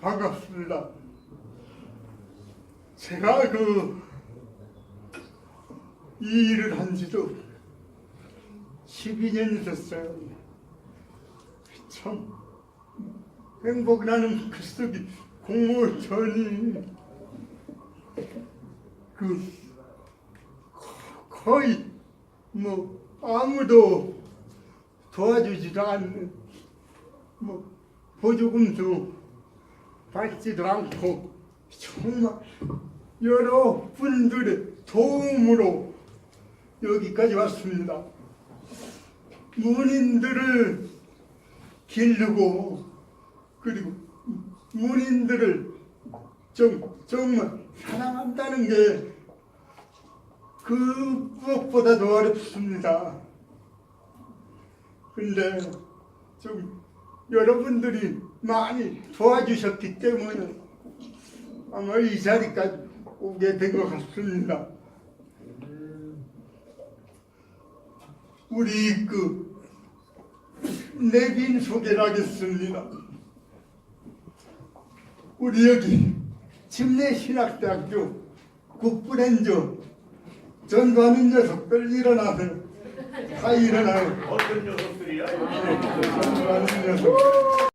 반갑습니다. 제가 그 이 일을 한 지도 12년이 됐어요. 참 행복이라는 그 속이 공모전이 그 거- 거의 뭐 아무도 도와주지도 않는 뭐 보조금도 받지도 않고 정말 여러 분들의 도움으로 여기까지 왔습니다. 문인들을 기르고 그리고 문인들을 좀 정말 사랑한다는 게그 무엇보다도 어렵습니다. 근데 좀 여러분들이 많이 도와주셨기 때문에 아마 이 자리까지 오게 된 것 같습니다. 우리 그 내빈 소개를 하겠습니다. 우리 여기 침례신학대학교 국부렌저 전두하는 녀석들 일어나세요. 다 일어나요. 어떤 녀석들이야? 녀석.